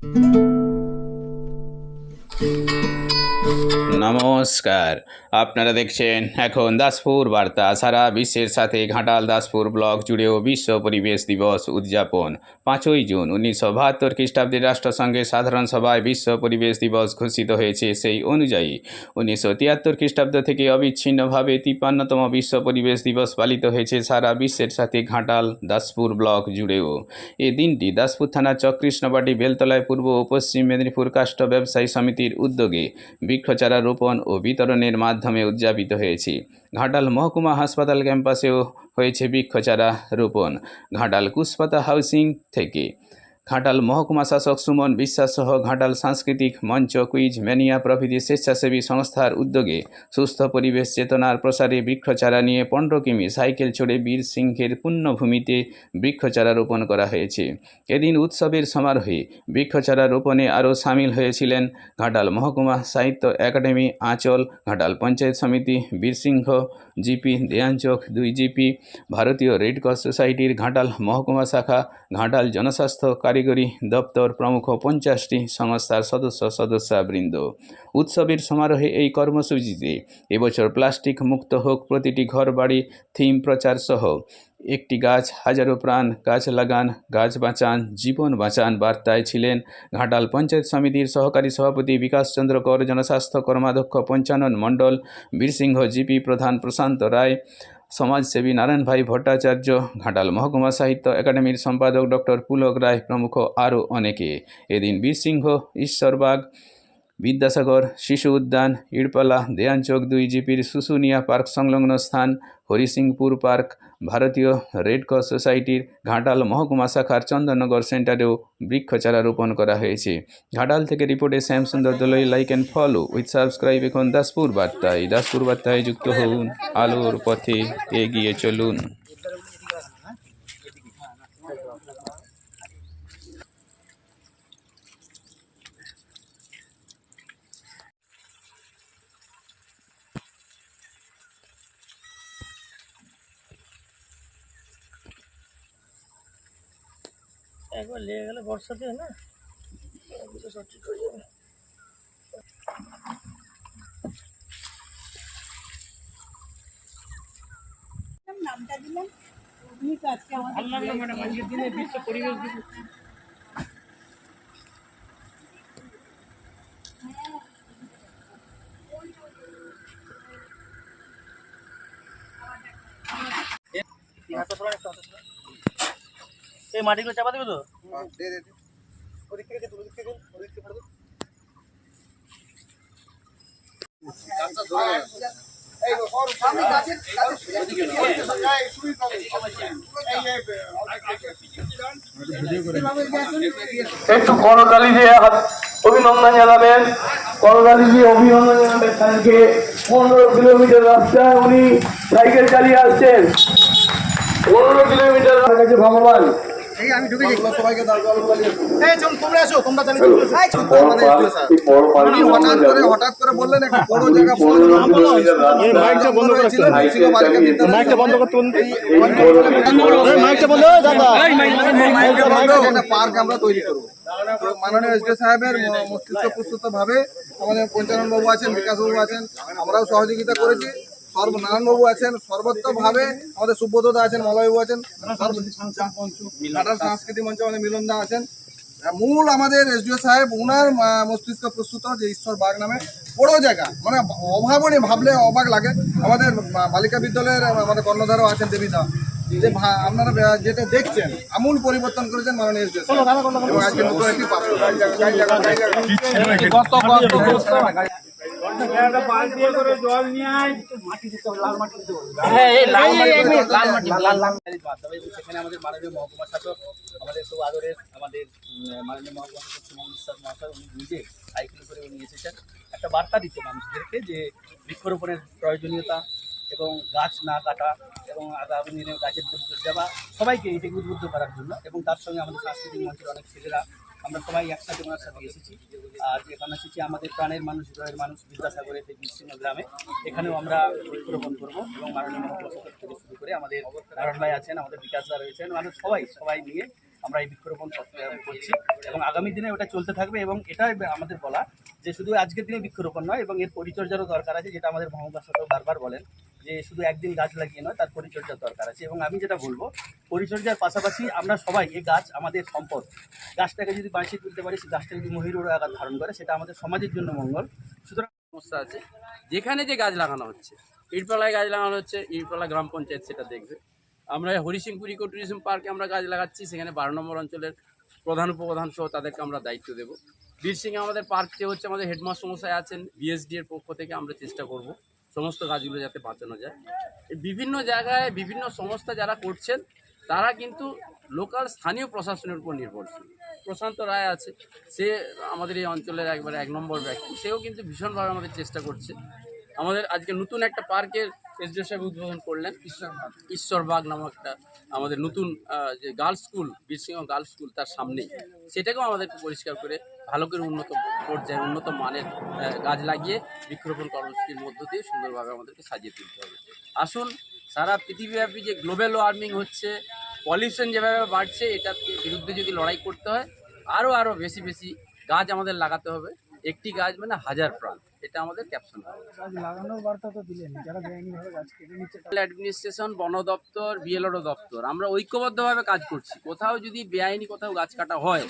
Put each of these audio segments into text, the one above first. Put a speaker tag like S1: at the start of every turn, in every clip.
S1: Música নমস্কার। আপনারা দেখছেন এখন দাসপুর বার্তা। সারা বিশ্বের সাথে ঘাটাল দাসপুর ব্লক জুড়েও বিশ্ব পরিবেশ দিবস উদযাপন। পাঁচই জুন উনিশশো বাহাত্তর খ্রিস্টাব্দে রাষ্ট্রসংঘের সাধারণ সভায় বিশ্ব পরিবেশ দিবস ঘোষিত হয়েছে সেই অনুযায়ী উনিশশো তিয়াত্তর খ্রিস্টাব্দ থেকে অবিচ্ছিন্নভাবে তিপ্পান্নতম বিশ্ব পরিবেশ দিবস পালিত হয়েছে সারা বিশ্বের সাথে ঘাটাল দাসপুর ব্লক জুড়েও। এ দিনটি দাসপুর থানার চক্রিষ্ণবাটি বেলতলায় পূর্ব ও পশ্চিম মেদিনীপুর কাষ্ঠ ব্যবসায়ী সমিতির উদ্যোগে বৃক্ষচারা রোপণ ও বিতরণের মাধ্যমে উদযাপিত হয়েছে। ঘাটাল মহকুমা হাসপাতাল ক্যাম্পাসেও হয়েছে বৃক্ষচারা রোপণ ঘাটাল কুসপাতা হাউসিং থেকে। ঘাটাল মহকুমা শাসক সুমন বিশ্বাস সহ ঘাটাল সাংস্কৃতিক মঞ্চ কুইজ ম্যানিয়া প্রভৃতি স্বেচ্ছাসেবী সংস্থার উদ্যোগে সুস্থ পরিবেশ চেতনার প্রসারে বৃক্ষচারা নিয়ে পনেরো কিমি সাইকেল চড়ে বীর সিংহের পুণ্যভূমিতে বৃক্ষচারা রোপণ করা হয়েছে। এদিন উৎসবের সমারোহে বৃক্ষচারা রোপণে আরও সামিল হয়েছিলেন ঘাটাল মহকুমা সাহিত্য একাডেমি আঁচল, ঘাটাল পঞ্চায়েত সমিতি বীরসিংহ জিপি দেয়ানচক দুই জিপি, ভারতীয় রেড ক্রস সোসাইটির ঘাটাল মহকুমা শাখা, ঘাটাল জনস্বাস্থ্য কারিগরি দপ্তর প্রমুখ পঞ্চাশটি সংস্থার সদস্য সদস্যবৃন্দ। উৎসবের সমারোহে এই কর্মসূচিতে এবছর প্লাস্টিক মুক্ত হোক প্রতিটি ঘর বাড়ি থিম প্রচার সহ একটি গাছ, হাজারো প্রাণ, গাছ লাগান, গাছ বাঁচান, জীবন বাঁচান বার্তায় ছিলেন ঘাটাল পঞ্চায়েত সমিতির সহকারী সভাপতি বিকাশ চন্দ্র কর, জনস্বাস্থ্য কর্মাধ্যক্ষ পঞ্চানন মণ্ডল, বীরসিংহ জিপি প্রধান প্রশান্ত রায় সমাজসেবী নারায়ণ ভাই ভট্টাচার্য, ঘাটাল মহকুমা সাহিত্য একাডেমির সম্পাদক ডক্টর পুলক রায় প্রমুখ আরও অনেকে। এদিন বীরসিংহ, ঈশ্বরবাগ, বিদ্যাসাগর, শিশু উদ্যান, ইড়পালা, দেয়ানচক দুই জিপির শুশুনিয়া পার্ক সংলগ্ন স্থান, হরিসিংপুর পার্ক ভারতীয় রেড ক্রস সোসাইটির ঘাটাল মহকুমা শাখার চন্দননগর সেন্টারেও বৃক্ষচারা রোপণ করা হয়েছে। ঘাটাল থেকে রিপোর্টে Shyamsundar Dalui like and follow with subscribe এখন দাসপুর বার্তায়। দাসপুর বার্তায় যুক্ত হন আলোর পথে এগিয়ে চলুন।
S2: একবার লেগে গেলে বর্ষাতে না? সব ঠিক হয়ে যাবে।
S3: নামটা দিলাম। আজকে আমাদের
S2: পরিবেশ দিবস। এই মাটিগুলো চাপা দেবে তো
S4: একটু করতালি দিয়ে অভিনন্দন জানাবেন করতালি দিয়ে অভিনন্দন জানাবেন স্যারকে পনেরো কিলোমিটার রাস্তায় উনি সাইকেল চালিয়ে আসছেন পনেরো কিলোমিটার কাছে ভগবান
S5: হঠাৎ করে বললেন একটা বড় জায়গা
S4: মাইকটা বন্ধ
S5: মাইকটা বন্ধ করতে একটা পার্ক আমরা তৈরি করব। মাননীয় এসডি সাহেবের মস্তিষ্ক প্রস্তুত ভাবে আমাদের পঞ্চানন বাবু আছেন বিকাশ বাবু আছেন আমরাও সহযোগিতা করেছি। সর্ব নারায়ণবাবু আছেন সর্বত্রভাবে আমাদের সুব্রতদা আছেন, মলয়বাবু আছেন সাংস্কৃতিক মঞ্চ আমাদের মিলনদা আছেন। মূল আমাদের এসডিও সাহেব, উনার মস্তিষ্ক প্রস্তুত, যে ঈশ্বর বাগ নামে, বড় জায়গা। মানে অভাবনীয় ভাবলে অবাক লাগে। আমাদের বালিকা বিদ্যালয়ের আমাদের কর্ণধারও আছেন দেবীদা। যে আপনারা যেটা দেখছেন, আমূল পরিবর্তন করেছেন মাননীয় এসডিও পাত্র।
S6: সেখানে আমাদের মাননীয় মহকুমা শাসক আমাদের খুব আদরের আমাদের মাননীয় মহকুমা শাসক সুমন বিশ্বাস মহাশয় উনি নিজে সাইকেল করে উনি এসেছেন। একটা বার্তা দিতে মানুষদেরকে যে বৃক্ষরোপণের প্রয়োজনীয়তা এবং গাছ না কাটা এবং আগামী দিনে গাছের পরিচর্যা দেওয়া সবাইকে এটাকে উদ্বুদ্ধ করার জন্য এবং তার সঙ্গে আমাদের সাংস্কৃতিক মঞ্চের অনেক ছেলেরা আমরা সবাই একসাথে ওনার সাথে এসেছি। আর এখানে এসেছি, আমাদের প্রাণের মানুষ, হৃদয়ের মানুষ বিদ্যাসাগরের এই বিচ্ছিন্ন গ্রামে। এখানেও আমরা বৃক্ষরোপণ করব এবং মাননীয় শাসক থেকে শুরু করে আমাদের নারায়ণ ভাই আছেন, আমাদের বিকাশ দা রয়েছেন, মানুষ সবাই সবাই নিয়ে আমরা এই বৃক্ষরোপণ করছি। এবং আগামী দিনে ওটা চলতে থাকবে এবং এটাই আমাদের বলা যে শুধু আজকের দিনে বৃক্ষরোপণ নয়, এবং এর পরিচর্যারও দরকার আছে, যেটা আমাদের শাসক বারবার বলেন যে শুধু একদিন গাছ লাগিয়ে নয়, তার পরিচর্যার দরকার আছে। এবং আমি যেটা বলব, পরিচর্যার পাশাপাশি আমরা সবাই এই গাছ আমাদের সম্পদ। গাছটাকে যদি বাঁচিয়ে তুলতে পারি গাছটা যদি মহিরুর আকার ধারণ করে, সেটা আমাদের সমাজের জন্য মঙ্গল। সুতরাং
S7: সমস্যা আছে। যেখানে যে গাছ লাগানো হচ্ছে, ইটপালায় গাছ লাগানো হচ্ছে, ইটপালা গ্রাম পঞ্চায়েত সেটা দেখবে। আমরা হরিসিংপুর ইকো ট্যুরিজম পার্কে আমরা গাছ লাগাচ্ছি, সেখানে বারো নম্বর অঞ্চলের প্রধান উপপ্রধান সহ তাদেরকে আমরা দায়িত্ব দেবো। বীরসিংহে আমাদের পার্ক যে হচ্ছে, আমাদের হেডমাস্টার মশাই আছেন বিএসডি এর পক্ষ থেকে আমরা চেষ্টা করব। সমস্ত গাছগুলো যাতে বাঁচানো যায়। বিভিন্ন জায়গায় বিভিন্ন সংস্থা যারা করছেন, তারা কিন্তু লোকাল স্থানীয় প্রশাসনের উপর নির্ভরশীল। প্রশান্ত রায় আছে, সে আমাদের এই অঞ্চলের একবারে এক নম্বর ব্যক্তি, সেও কিন্তু ভীষণভাবে আমাদের চেষ্টা করছে। আমাদের আজকে নতুন একটা পার্কের এসডিও সাহেব উদ্বোধন করলেন। ঈশ্বরবাগ। ঈশ্বরবাগ নামক একটা আমাদের নতুন যে girls school Birsingha girls school তার সামনেই। সেটাকেও আমাদেরকে পরিষ্কার করে ভালো করে উন্নত পর্যায়ে উন্নত মানের গাছ লাগিয়ে বৃক্ষরোপণ কর্মসূচির মধ্য দিয়ে সুন্দরভাবে আমাদেরকে সাজিয়ে তুলতে হবে। আসুন সারা পৃথিবীব্যাপী যে গ্লোবাল ওয়ার্মিং হচ্ছে পলিউশন যেভাবে বাড়ছে এটার বিরুদ্ধে যদি লড়াই করতে হয় আরও আরও বেশি বেশি গাছ আমাদের লাগাতে হবে। একটি গাছ মানে হাজার প্রাণ। এটা আমাদের ক্যাপশন
S2: লাগানোর বার্তা তো দিলেন যারা বেআইনিভাবে গাছ কেটে নিচ্ছে।
S7: অ্যাডমিনিস্ট্রেশন বন দপ্তর বিএলআরও দপ্তর আমরা ঐক্যবদ্ধভাবে কাজ করছি। কোথাও যদি বেআইনি কোথাও গাছ কাটা হয়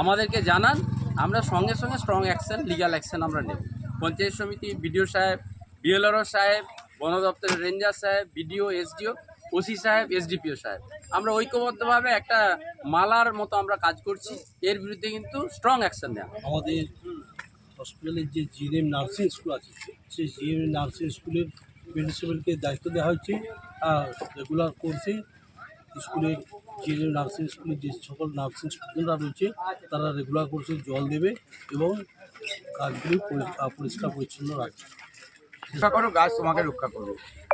S7: আমাদেরকে জানান আমরা সঙ্গে সঙ্গে স্ট্রং অ্যাকশন লিগ্যাল অ্যাকশন আমরা নেব। পঞ্চায়েত সমিতি বিডিও সাহেব বিএলআরও সাহেব বন দপ্তরের রেঞ্জার সাহেব বিডিও এসডিও ওসি সাহেব এসডিপিও সাহেব। আমরা ঐক্যবদ্ধভাবে একটা মালার মতো আমরা কাজ করছি। এর বিরুদ্ধে কিন্তু স্ট্রং অ্যাকশন নেওয়া।
S8: আমাদের হসপিটালের যে জিএনএম নার্সিং স্কুল আছে সেই জিএনএম নার্সিং স্কুলের প্রিন্সিপালকে দায়িত্ব দেওয়া হচ্ছে। আর রেগুলার করছে স্কুলের জিএনএম নার্সিং স্কুলের যে সকল নার্সিং স্টুডেন্টরা রয়েছে তারা রেগুলার করছে জল দেবে এবং কাজগুলি পরিষ্কার পরিচ্ছন্ন রাখবে।
S9: রক্ষা করো গাছ তোমাকে রক্ষা করো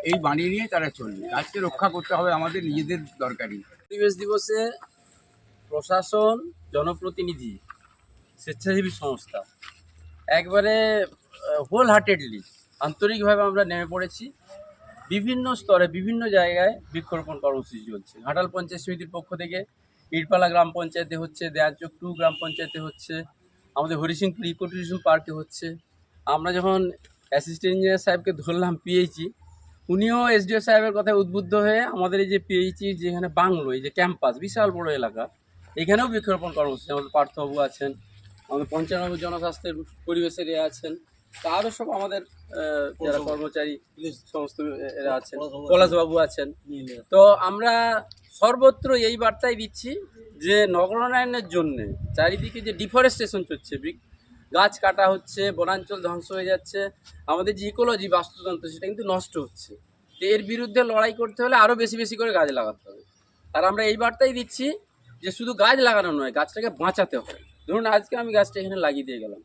S9: এই বাণী নিয়ে তারা চলবে। গাছকে রক্ষা করতে হবে আমাদের নিজেদের দরকারি
S7: পরিবেশ দিবসে প্রশাসন জনপ্রতিনিধি স্বেচ্ছাসেবী সংস্থা একবারে হোল হার্টেডলি আন্তরিকভাবে আমরা নেমে পড়েছি। বিভিন্ন স্তরে, বিভিন্ন জায়গায় বৃক্ষরোপণ কর্মসূচি চলছে। ঘাটাল পঞ্চায়েত সমিতির পক্ষ থেকে, ইটপালা গ্রাম পঞ্চায়েতে হচ্ছে দেয়াচক টু গ্রাম পঞ্চায়েতে হচ্ছে, আমাদের হরিসিংপুর ইকো ট্যুরিজম পার্কে হচ্ছে। আমরা যখন অ্যাসিস্ট্যান্ট ইঞ্জিনিয়ার সাহেবকে ধরলাম পিএইচি উনিও এসডিও সাহেবের কথায় উদ্বুদ্ধ হয়ে আমাদের এই যে পিএইচি যেখানে বাংলো, এই যে ক্যাম্পাস বিশাল বড় এলাকা, এখানেও বৃক্ষরোপণ কর্মসূচি আমাদের পার্থবাবু আছেন আমাদের পঞ্চানব্বই জনস্বাস্থ্যের পরিবেশের এ আছেন তা আরও সব আমাদের যারা কর্মচারী সমস্ত এরা আছেন। পলাশবাবু আছেন। তো আমরা সর্বত্র এই বার্তাই দিচ্ছি যে নগরায়নের জন্য চারিদিকে যে ডিফরেস্টেশন চলছে গাছ কাটা হচ্ছে বনাঞ্চল ধ্বংস হয়ে যাচ্ছে আমাদের যে ইকোলজি বাস্তুতন্ত্র সেটা কিন্তু নষ্ট হচ্ছে। তো এর বিরুদ্ধে লড়াই করতে হলে আরও বেশি বেশি করে গাছ লাগাতে হবে। আর আমরা এই বার্তাই দিচ্ছি যে শুধু গাছ লাগানো নয় গাছটাকে বাঁচাতে হয় ধরুন আজকে আমি গাছটা এখানে লাগিয়ে দিয়ে গেলাম।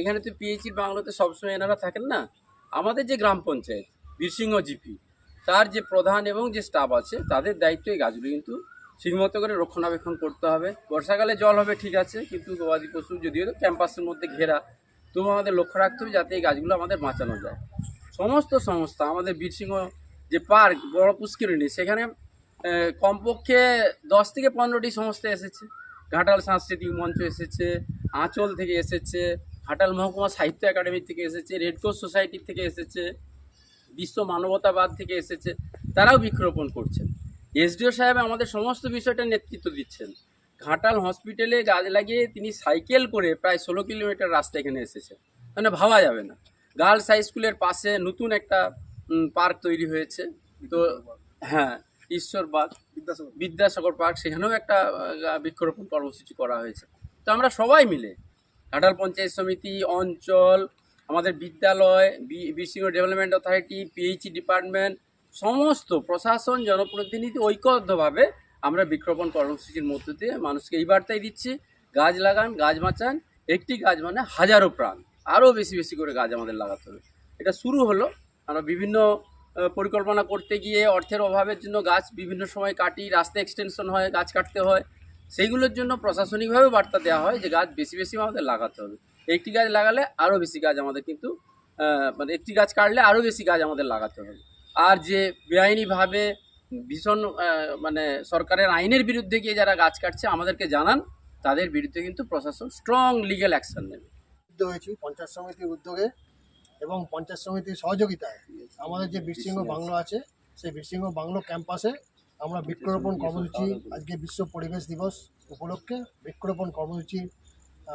S7: এখানে তো পিএইচির বাংলোতে সবসময় এনারা থাকেন না? আমাদের যে গ্রাম পঞ্চায়েত, বীরসিংহ জিপি, তার যে প্রধান এবং যে স্টাফ আছে, তাদের দায়িত্ব এই গাছগুলো কিন্তু ঠিকমতো করে রক্ষণাবেক্ষণ করতে হবে। বর্ষাকালে জল হবে ঠিক আছে, কিন্তু গবাদি পশু যদিও ক্যাম্পাসের মধ্যে ঘেরা, তবু আমাদের লক্ষ্য রাখতে হবে যাতে এই গাছগুলো আমাদের বাঁচানো যায়। সমস্ত সংস্থা, আমাদের বীরসিংহ যে পার্ক, বড় পুষ্করিণী, সেখানে কমপক্ষে দশ থেকে পনেরোটি সংস্থা এসেছে। ঘাটাল সাংস্কৃতিক মঞ্চ এসেছে, আঁচল থেকে এসেছে, ঘাটাল মহকুমা সাহিত্য একাডেমি থেকে এসেছে রেড ক্রস সোসাইটি থেকে এসেছে, বিশ্ব মানবতাবাদ থেকে এসেছে, তারাও বৃক্ষরোপণ করছেন। এসডিও সাহেব আমাদের সমস্ত বিষয়টা নেতৃত্ব দিচ্ছেন। ঘাটাল হসপিটালে গাছ লাগিয়ে তিনি সাইকেল করে প্রায় ষোলো কিলোমিটার রাস্তা এখানে এসেছে মানে ভাবা যাবে না। গার্লস হাই স্কুলের পাশে নতুন একটা পার্ক তৈরি হয়েছে। তো হ্যাঁ ঈশ্বরবাগ বিদ্যাসাগর। পার্ক সেখানেও একটা বৃক্ষরোপণ কর্মসূচি করা হয়েছে। তো আমরা সবাই মিলে ঘাটাল পঞ্চায়েত সমিতি অঞ্চল আমাদের বিদ্যালয় BCO development authority PHE department সমস্ত প্রশাসন জনপ্রতিনিধি ঐক্যবদ্ধভাবে আমরা বৃক্ষরোপণ কর্মসূচির মধ্য দিয়ে মানুষকে এই বার্তাই দিচ্ছি গাছ লাগান গাছ বাঁচান একটি গাছ মানে হাজারো প্রাণ আরও বেশি বেশি করে গাছ আমাদের লাগাতে হবে। এটা শুরু হলো আমরা বিভিন্ন পরিকল্পনা করতে গিয়ে অর্থের অভাবের জন্য গাছ বিভিন্ন সময় কাটি রাস্তা এক্সটেনশন হয়, গাছ কাটতে হয়। সেইগুলোর জন্য প্রশাসনিকভাবে বার্তা দেওয়া হয় যে গাছ বেশি বেশি আমাদের লাগাতে হবে। একটি গাছ লাগালে আরও বেশি গাছ আমাদের কিন্তু মানে একটি গাছ কাটলে আরও বেশি গাছ আমাদের লাগাতে হবে। আর যে বেআইনিভাবে ভীষণ মানে সরকারের আইনের বিরুদ্ধে গিয়ে যারা গাছ কাটছে, আমাদেরকে জানান, তাদের বিরুদ্ধে কিন্তু প্রশাসন স্ট্রং লিগ্যাল অ্যাকশন নেবে।
S10: হয়েছি পঞ্চায়েত সমিতির উদ্যোগে এবং পঞ্চায়েত সমিতির সহযোগিতায় আমাদের যে বীরসিংহ বাংলো আছে, সেই বীরসিংহ বাংলো ক্যাম্পাসে আমরা বৃক্ষরোপণ কর্মসূচি, আজকে বিশ্ব পরিবেশ দিবস উপলক্ষে বৃক্ষরোপণ কর্মসূচির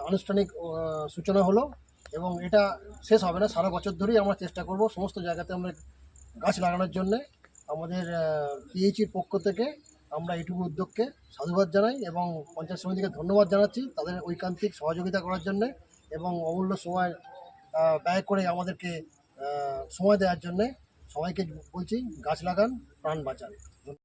S10: আনুষ্ঠানিক সূচনা হলো এবং এটা শেষ হবে না, সারা বছর ধরেই আমরা চেষ্টা করব সমস্ত জায়গাতে আমরা গাছ লাগানোর জন্যে। আমাদের পিএইচির পক্ষ থেকে আমরা এইটুকু উদ্যোগকে সাধুবাদ জানাই এবং পঞ্চায়েত সমিতিকে ধন্যবাদ জানাচ্ছি তাদের ঐকান্তিক সহযোগিতা করার জন্যে এবং অমূল্য সময় ব্যয় করে আমাদেরকে সময় দেওয়ার জন্যে সবাইকে বলছি গাছ লাগান প্রাণ বাঁচান।